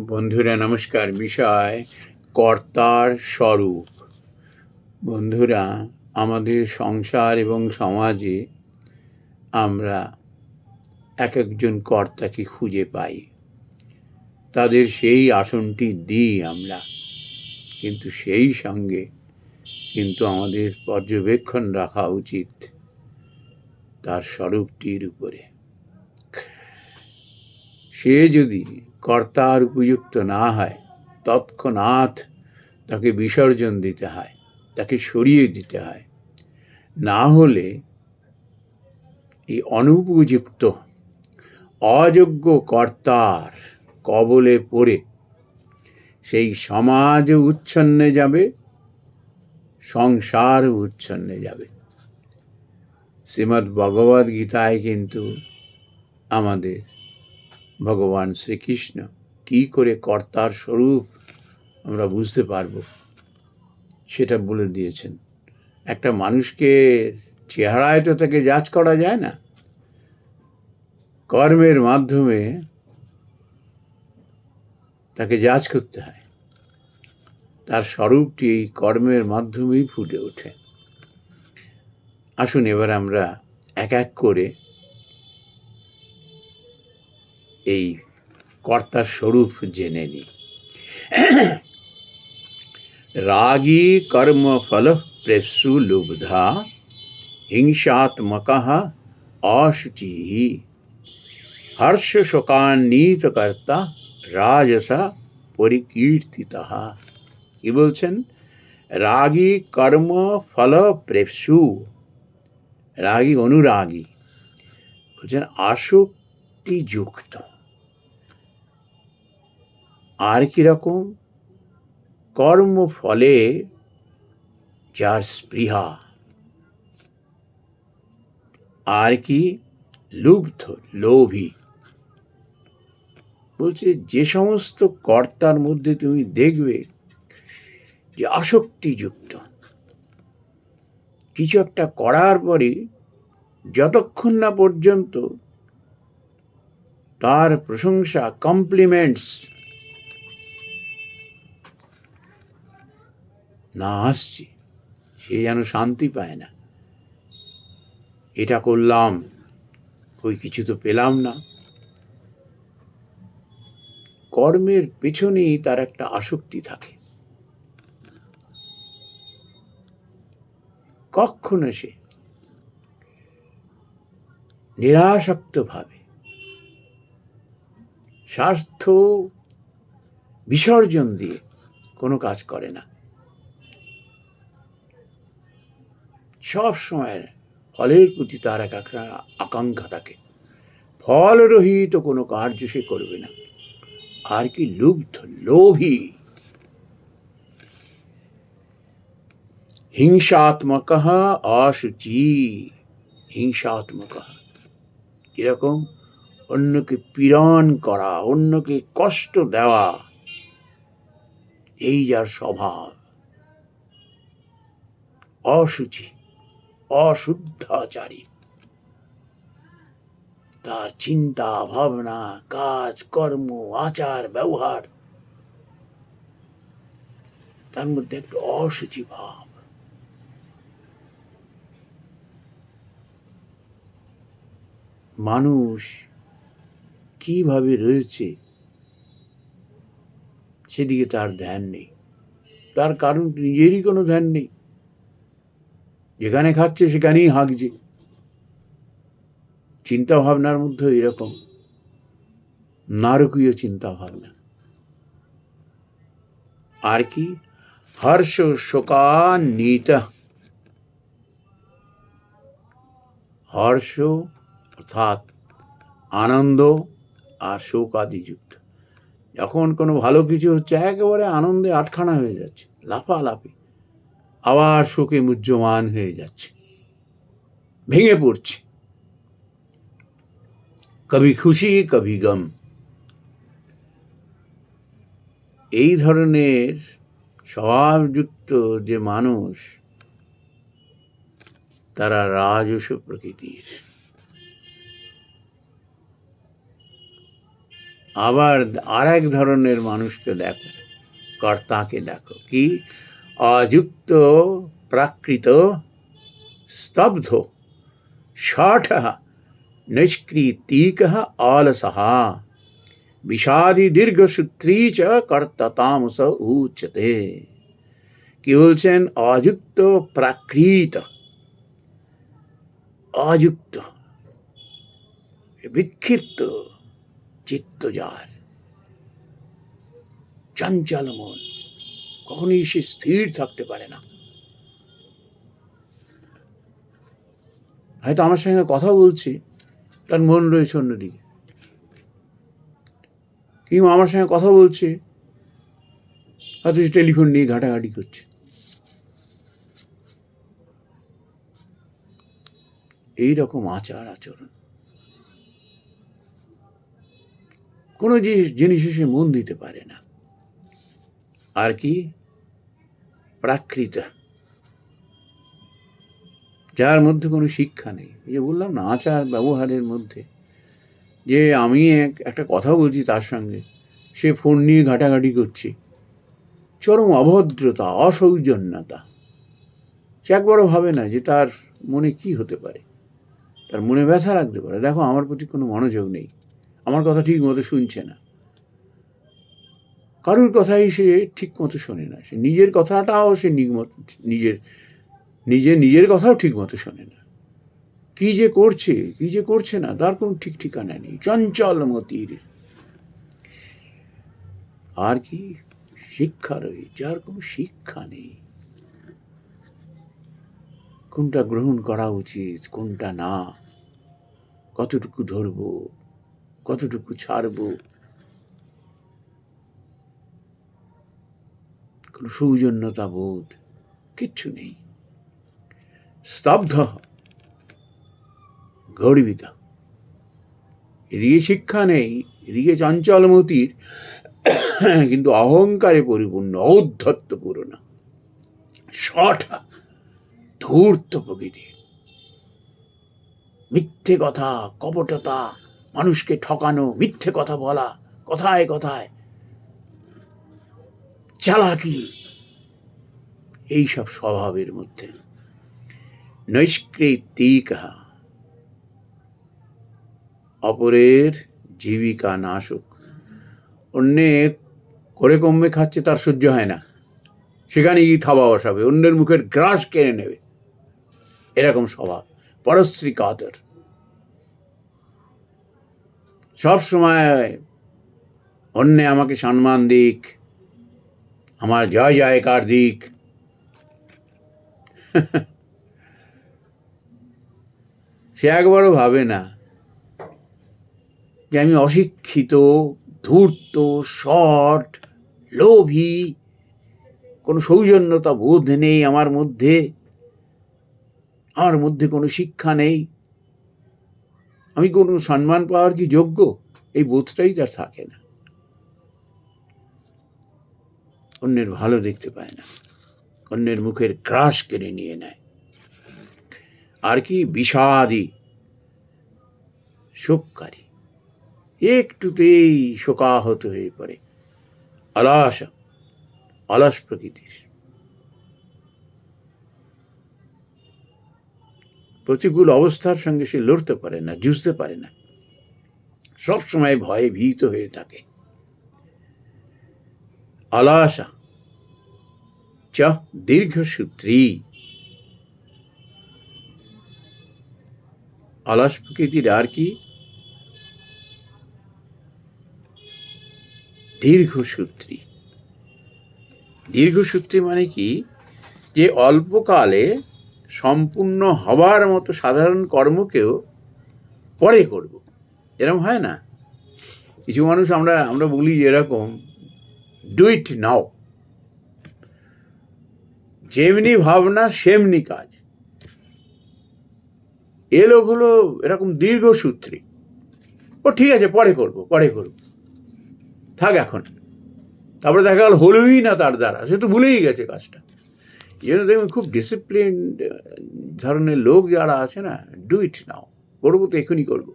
বন্ধুরা, নমস্কার। বিষয়, কর্তার স্বরূপ। বন্ধুরা, আমাদের সংসার এবং সমাজে আমরা এক একজন কর্তাকে খুঁজে পাই। তাদের সেই আসনটি দিই আমরা। কিন্তু সেই সঙ্গে কিন্তু আমাদের পর্যবেক্ষণ রাখা উচিত তার স্বরূপটির উপরে। সে যদি কর্তার উপযুক্ত না হয়, তৎক্ষণাৎ তাকে বিসর্জন দিতে হয়, তাকে সরিয়ে দিতে হয়। না হলে এই অনুপযুক্ত, অযোগ্য কর্তার কবলে পড়ে সেই সমাজ উচ্ছন্নে যাবে, সংসার উচ্ছন্নে যাবে। শ্রীমদ্ ভগবদ গীতায় কিন্তু আমাদের ভগবান শ্রীকৃষ্ণ কি করে কর্তার স্বরূপ আমরা বুঝতে পারব? সেটা বলে দিয়েছেন। একটা মানুষকে চেহারায় তো তাকে যাচ করা যায় না। কর্মের মাধ্যমে তাকে যাচ করতে হয়। তার স্বরূপটি এই কর্মের মাধ্যমেই ফুটে ওঠে। আসুন এবার আমরা এক এক করে এই কর্তার স্বরূপ জেনে নিই রাগী কর্মফল প্রেসু লুব্ধা, হিংসাত্মক অশুচি। হর্ষ শোকান্বিত কর্তা, রাজসা পরিকীর্তিত। কি বলছেন? রাগী কর্ম ফল প্রেসু রাগী অনুরাগী। বলছেন আসক্তিযুক্ত। আর কীরকম কর্মফলে যার স্পৃহা। আর কি? লুব্ধ, লোভী। বলছে, যে সমস্ত কর্তার মধ্যে তুমি দেখবে যে আসক্তিযুক্ত। কিছু একটা করার পরে যতক্ষণ না পর্যন্ত তার প্রশংসা কমপ্লিমেন্টস না আসছে, সে যেন শান্তি পায় না। এটা করলাম ওই কিছু তো পেলাম না। কর্মের পেছনেই তার একটা আসক্তি থাকে। কখনো সে নিরাসক্তভাবে স্বার্থ বিসর্জন দিয়ে কোনো কাজ করে না। সব সময় ফলের প্রতি তার এক একটা আকাঙ্ক্ষা থাকে। ফলরহিত কোনো কার্য সে করবে না। আর কি লুব্ধ লোভী। হিংসাত্মক অশুচি হিংসাত্মক। এরকম অন্যকে পীড়ন করা, অন্যকে কষ্ট দেওয়া। এই যার স্বভাব। অসুচি। অশুদ্ধাচারী। তার চিন্তা, ভাবনা, কাজ, কর্ম, আচার, ব্যবহার, তার মধ্যে একটু অসুচি ভাব। মানুষ কীভাবে রয়েছে সেদিকে তার ধ্যান নেই। তার কারণ নিজেরই কোনো ধ্যান নেই। যেখানে খাচ্ছে সেখানেই হাঁকছে। চিন্তা ভাবনার মধ্যে এরকম নারকীয় চিন্তা ভাবনা আর কি? হর্ষ শোকান্বিত। হর্ষ অর্থাৎ আনন্দ আর শোক আদিযুক্ত যখন কোনো ভালো কিছু হচ্ছে, একেবারে আনন্দে আটখানা হয়ে যাচ্ছে, লাফালাফি। আবার শোকে মুহ্যমান হয়ে যাচ্ছে। ভেঙে পড়ছে। কবি খুশি, কবি গম। এই ধরনের স্বভাবযুক্ত যে মানুষ, তারা রাজস প্রকৃতির। আবার আর এক ধরনের মানুষকে দেখো, কর্তাকে দেখো। কি? অযুক্ত প্রাকৃত স্তব্ধ ষাঠ নিষ্কৃতিক অলসহ বিষাদি দীর্ঘসূত্রী চ কর্ততামস উচ্যতে কি বলছেন অযুক্ত প্রাকৃত অযুক্ত বিক্ষিপ্ত চিত্ত যার চঞ্চল মন কখনই সে স্থির থাকতে পারে না। হয়তো আমার সঙ্গে কথা বলছি, তার মন রয়েছে অন্যদিকে। কিংবা আমার সঙ্গে কথা বলছে, হয়তো সে টেলিফোন নিয়ে ঘাটাঘাটি করছে। এই রকম আচার আচরণ। কোনো জিনিস- জিনিসে সে মন দিতে পারে না। আর কি? প্রাকৃত। যার মধ্যে কোনো শিক্ষা নেই। যে বললাম না, আচার ব্যবহারের মধ্যে। যে আমি এক, একটা কথা বলছি তার সঙ্গে, সে ফোন নিয়ে ঘাটাঘাটি করছে। চরম অভদ্রতা, অসৌজন্যতা। সে একবারও ভাবে না যে তার মনে কি হতে পারে। তার মনে ব্যথা রাখতে পারে। দেখো, আমার প্রতি কোনো মনোযোগ নেই। আমার কথা ঠিক মতো শুনছে না। কারোর কথাই সে ঠিক মতো শোনে না। সে নিজের কথাটাও সে নিজের, নিজে নিজের কথাও ঠিক মতো শোনে না। কি যে করছে, কি যে করছে না, তার কোনো ঠিক ঠিকানা নেই। চঞ্চল মতির। আর কি শিক্ষা রয়ে, যার কোনো শিক্ষা নেই। কোনটা গ্রহণ করা উচিত, কোনটা না? কতটুকু ধরবো, কতটুকু ছাড়বো? কোনো সৌজন্যতা বোধ কিচ্ছু নেই। স্তব্ধ, গর্বিত। এদিকে শিক্ষা নেই, এদিকে চঞ্চলমতির কিন্তু অহংকারে পরিপূর্ণ, ঔদ্ধত্যপূর্ণ সঠা ধূর্ত প্রকৃতি মিথ্যে কথা, কপটতা, মানুষকে ঠকানো, মিথ্যে কথা বলা, কথায় কথায় চালাকি। এইসব স্বভাবের মধ্যে। নৈষ্কৃতিকা। অপরের জীবিকা নাশক। অন্যে করে কমবে খাচ্ছে, তার সহ্য হয় না। সেখানে গিয়ে থাবা বসাবে, অন্যের মুখের গ্রাস কেড়ে নেবে। এরকম স্বভাব। পরশ্রী কাতর। সবসময় অন্যে আমাকে সম্মান দিক আমার জয় জয়কার দিক সে একবারও ভাবে না যে আমি অশিক্ষিত, ধূর্ত শট লোভী, কোনো সৌজন্যতা বোধ নেই আমার মধ্যে আমার মধ্যে কোনো শিক্ষা নেই। আমি কোনো সম্মান পাওয়ার কি যোগ্য? এই বোধটাই তার থাকে না। অন্যের ভালো দেখতে পায় না। অন্যের মুখের গ্রাস কেড়ে নিয়ে নেয়। আর কি বিষাদি, শোককারী। একটুতেই শোকাহত হয়ে পড়ে। আলাস আলাস প্রকৃতির। প্রতিকূল অবস্থার সঙ্গে সে লড়তে পারে না, যুঝতে পারে না। সবসময় ভয়ে ভীত হয়ে থাকে। আলাসা। চ দীর্ঘসূত্রী আলাস প্রকৃতির আর কি? দীর্ঘ দীর্ঘসূত্রী দীর্ঘসূত্রী মানে কি? যে অল্পকালে সম্পূর্ণ হবার মতো সাধারণ কর্মকেও পরে করব। এরকম হয় না? কিছু মানুষ আমরা আমরা বলি যে এরকম ডু ইট নাও যেমনি ভাবনা, সেমনি কাজ। এ লোক হলো এরকম দীর্ঘসূত্রী ও ঠিক আছে, পরে করব পরে করব। থাক এখন। তারপরে দেখা গেল হলোই না তার দ্বারা। সে তো ভুলেই গেছে কাজটা। এই জন্য দেখবেন খুব ডিসিপ্লিন ধরনের লোক যারা আছে না ডু ইট নাও করব তো এখনই করব।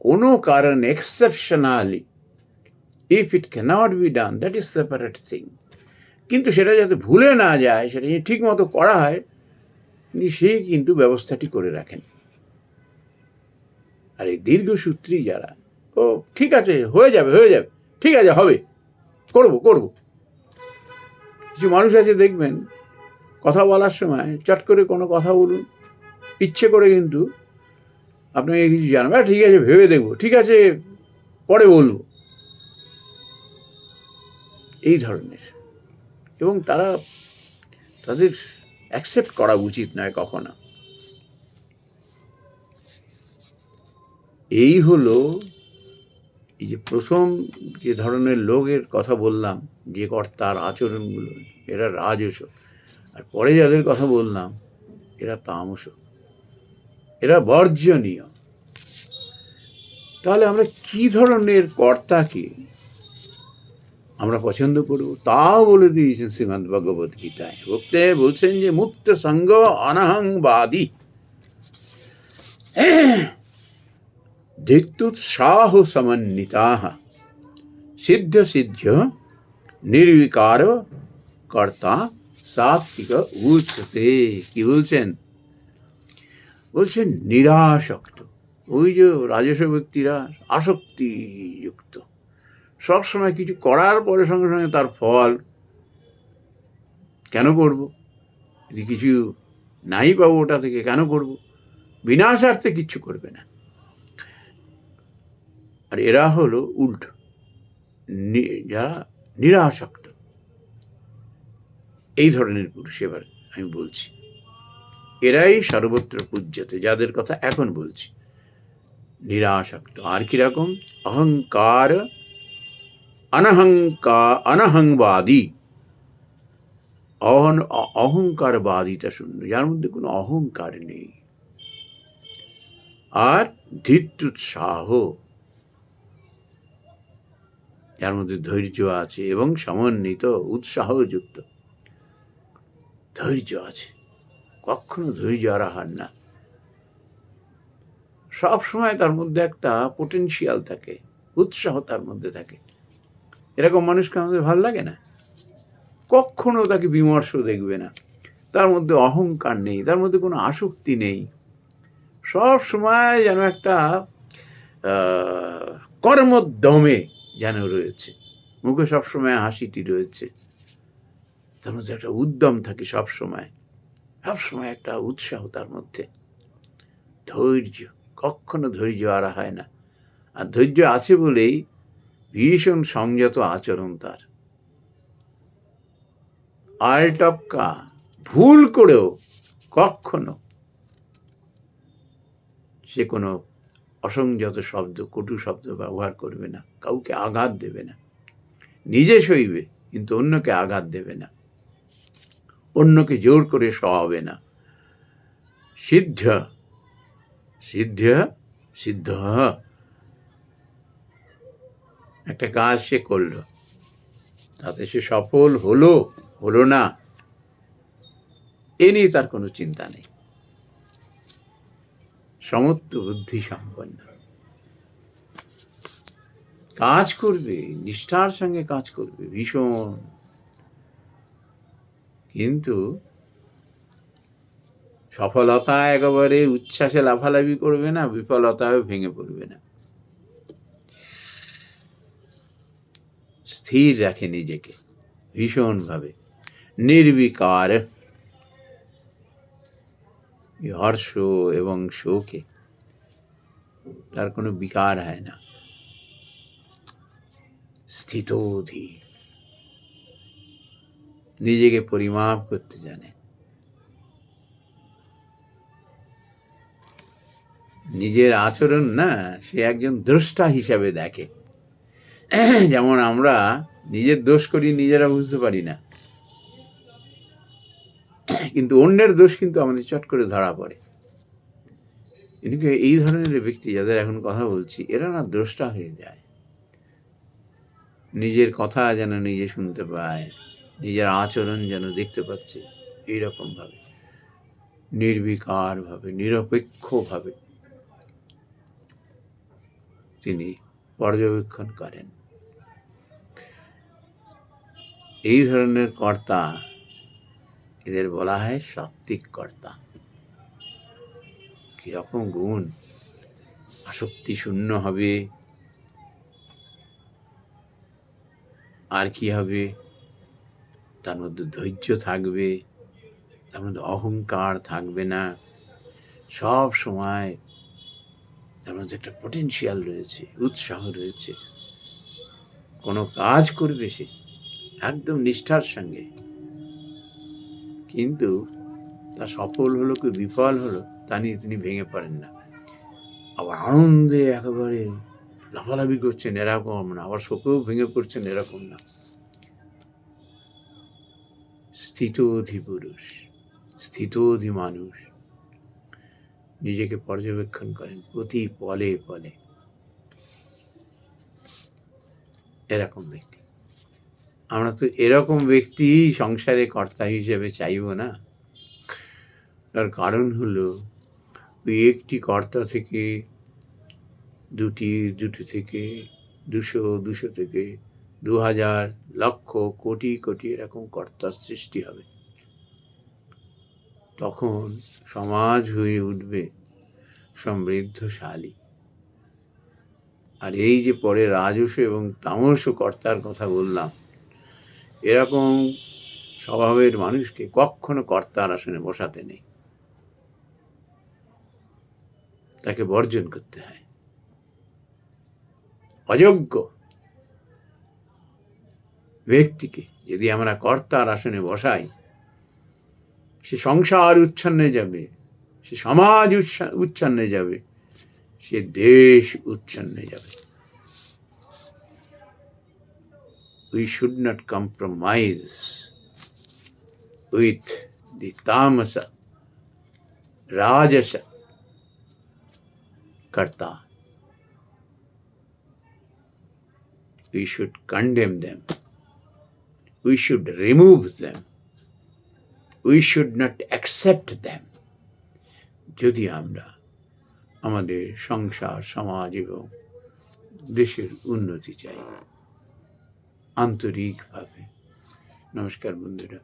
কোনো কারণ exceptionally if it cannot be done that is separate thing কিন্তু সেটা যাতে ভুলে না যায় সেটা যদি ঠিক মতো করা হয় সেই কিন্তু ব্যবস্থাটি করে রাখেন। আর এই দীর্ঘসূত্রী যারা ও ঠিক আছে হয়ে যাবে হয়ে যাবে ঠিক আছে হবে করব করব। কিছু মানুষ আছে দেখবেন কথা বলার সময় চট করে কোনো কথা বলুন ইচ্ছে করে কিন্তু আপনাকে কিছু জানাবে "আহ, ঠিক আছে ভেবে দেখব ঠিক আছে পরে বলব। এই ধরনের। এবং তারা তাদের অ্যাকসেপ্ট করা উচিত নয় কখনো। এই হলো এই যে প্রথম যে ধরনের লোকের কথা বললাম, যে কর্তার আচরণগুলো, এরা রাজস আর পরে যাদের কথা বললাম, এরা তামস। এরা বর্জনীয়। তাহলে আমরা কি ধরনের কর্তাকে আমরা পছন্দ করব। তাও বলে দিয়েছেন শ্রীমদ ভগবত গীতায়। ভক্তে বলছেন যে, মুক্ত সঙ্গ অনহংবাদী ধিত্যুৎসাহ সমন্বিতা। সিদ্ধ সিদ্ধ নির্বিকার কর্তা সাত্বিক উচ্চতে। কি বলছেন? বলছেন, নিরাসক্ত। ওই যে রাজস্ব ব্যক্তিরা আসক্তিযুক্ত। সবসময় কিছু করার পরে সঙ্গে সঙ্গে তার ফল কেন করব? যদি কিছু নাই পাবো ওটা থেকে কেন করব? বিনাশার্থে কিচ্ছু করবে না। আর এরা হলো উল্টো। যারা নিরাসক্ত। এই ধরনের পুরুষ এবার আমি বলছি। এরাই সর্বত্র পূজ্যতে, যাদের কথা এখন বলছি। নিরাসক্ত, আর কীরকম? অহংকার অনহংকা, অনহংবাদী। অহন, অ- অহংকারবাদিতা শূন্য, যার মধ্যে কোনো অহংকার নেই। আর ধৃত্যুৎসাহ যার মধ্যে ধৈর্য আছে এবং সমন্বিত, উৎসাহযুক্ত। ধৈর্য আছে, কখনো ধৈর্য আর হার না। সবসময় তার মধ্যে একটা পোটেনশিয়াল থাকে, উৎসাহ তার মধ্যে থাকে। এরকম মানুষকে আমাদের ভালো লাগে না। কখনো তাকে বিমর্ষ দেখবে না। তার মধ্যে অহংকার নেই, তার মধ্যে কোনো আসক্তি নেই। সব সময় যেন একটা কর্মদমে যেন রয়েছে। মুখে সবসময় হাসিটি রয়েছে। তার মধ্যে একটা উদ্যম থাকে সব সময়। সব সময় একটা উৎসাহ তার মধ্যে। ধৈর্য, কখনো ধৈর্য আর হয় না। আর ধৈর্য আছে বলেই ভীষণ সংযত আচরণ তার। আলটপকা, ভুল করেও কখনো সে কোনো অসংযত শব্দ, কটু শব্দ ব্যবহার করবে না, কাউকে আঘাত দেবে না। নিজে সইবে, কিন্তু অন্যকে আঘাত দেবে না। অন্যকে জোর করে সহাবে না। সিদ্ধ সিদ্ধ সিদ্ধ। একটা কাজ সে করল। তাতে সে সফল হলো হলো না, এ নিয়ে তার কোনো চিন্তা নেই। সমত্ব বুদ্ধি সম্পন্ন। কাজ করবে, নিষ্ঠার সঙ্গে কাজ করবে, ভীষণ। কিন্তু সফলতা একেবারে উচ্ছ্বাসে লাফালাফি করবে না বিফলতায় ভেঙে পড়বে না। স্থির রাখে নিজেকে ভীষণভাবে। নির্বিকার হর্ষ এবং শোকে তার কোনো বিকার হয় না। স্থিতধীর নিজেকে পরিমাপ করতে জানে। নিজের আচরণ না সে একজন দ্রষ্টা হিসাবে দেখে। যেমন আমরা নিজের দোষ করি, নিজেরা বুঝতে পারি না। কিন্তু অন্যের দোষ কিন্তু আমাদের চট করে ধরা পড়ে। কিন্তু এই ধরনের ব্যক্তি যাদের এখন কথা বলছি, এরা না দ্রষ্টা হয়ে যায়। নিজের কথা যেন নিজে শুনতে পায়, নিজের আচরণ যেন দেখতে পাচ্ছে, এইরকমভাবে, নির্বিকারভাবে, নিরপেক্ষভাবে তিনি পর্যবেক্ষণ করেন। এই ধরনের কর্তা এদের বলা হয় সাত্ত্বিক কর্তা। কীরকম গুণ? আসক্তি শূন্য হবে। আর কি হবে? তার মধ্যে ধৈর্য থাকবে, তার মধ্যে অহংকার থাকবে না। সব সময় তার মধ্যে একটা পটেনশিয়াল রয়েছে, উৎসাহ রয়েছে। কোনো কাজ করবে সে। একদম নিষ্ঠার সঙ্গে। কিন্তু তা সফল হলো কি বিফল হলো তা নিয়ে তিনি ভেঙে পড়েন না। আবার আনন্দে একেবারে লাফালাফি করছেন এরকম না, আবার শোকেও ভেঙে পড়ছেন এরকম না। স্থিতধি পুরুষ, স্থিতধি মানুষ। নিজেকে পর্যবেক্ষণ করেন প্রতি পলে পলে। এরকম ব্যক্তি। আমরা তো এরকম ব্যক্তি সংসারে কর্তা হিসেবে চাইব না। তার কারণ হলো, ওই একটি কর্তা থেকে দুটি দুটি থেকে দুশো দুশো থেকে দু হাজার, লক্ষ, কোটি কোটি এরকম কর্তার সৃষ্টি হবে। তখন সমাজ হয়ে উঠবে সমৃদ্ধশালী। আর এই যে পরে রাজস্ব এবং তামস কর্তার কথা বললাম এরকম স্বভাবের মানুষকে কখনো কর্তার আসনে বসাতে নেই। তাকে বর্জন করতে হয়। অযোগ্য ব্যক্তিকে যদি আমরা কর্তার আসনে বসাই, সে সংসার উচ্ছন্নে যাবে, সে সমাজ উচ্ছ- উচ্ছন্নে যাবে, সে দেশ উচ্ছন্নে যাবে। we should not compromise with the tamasa, rajasa, karta. We should condemn them. We should remove them. We should not accept them. যদি আমরা আমাদের সংসার সমাজ এবং দেশের উন্নতি চাই আন্তরিকভাবে। নমস্কার বন্ধুরা।